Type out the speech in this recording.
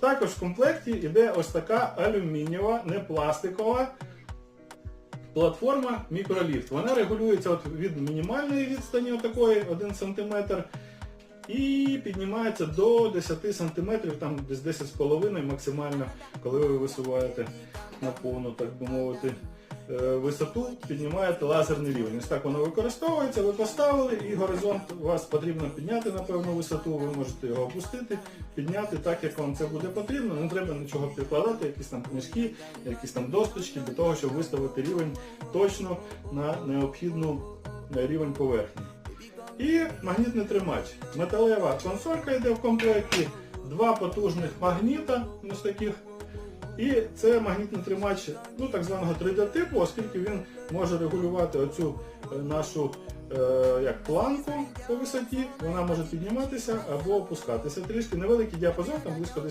Також в комплекті йде ось така алюмінієва, не пластикова платформа мікроліфт. Вона регулюється от від мінімальної відстані отакої 1 см і піднімається до 10 см, там десь 10,5 максимально, коли ви висуваєте на повну, так би мовити, висоту, піднімаєте лазерний рівень. Ось так воно використовується, ви поставили і горизонт вас потрібно підняти на певну висоту, ви можете його опустити, підняти так, як вам це буде потрібно. Не треба нічого прикладати, якісь там книжки, якісь там досточки для того, щоб виставити рівень точно на необхідну е, рівень поверхні. І магнітний тримач. Металева консолька йде в комплекті, два потужних магніта, ось таких. І це магнітний тримач ну, так званого 3D типу, оскільки він може регулювати оцю е, нашу е, як планку по висоті, вона може підніматися або опускатися трішки. Невеликий діапазон, там близько 10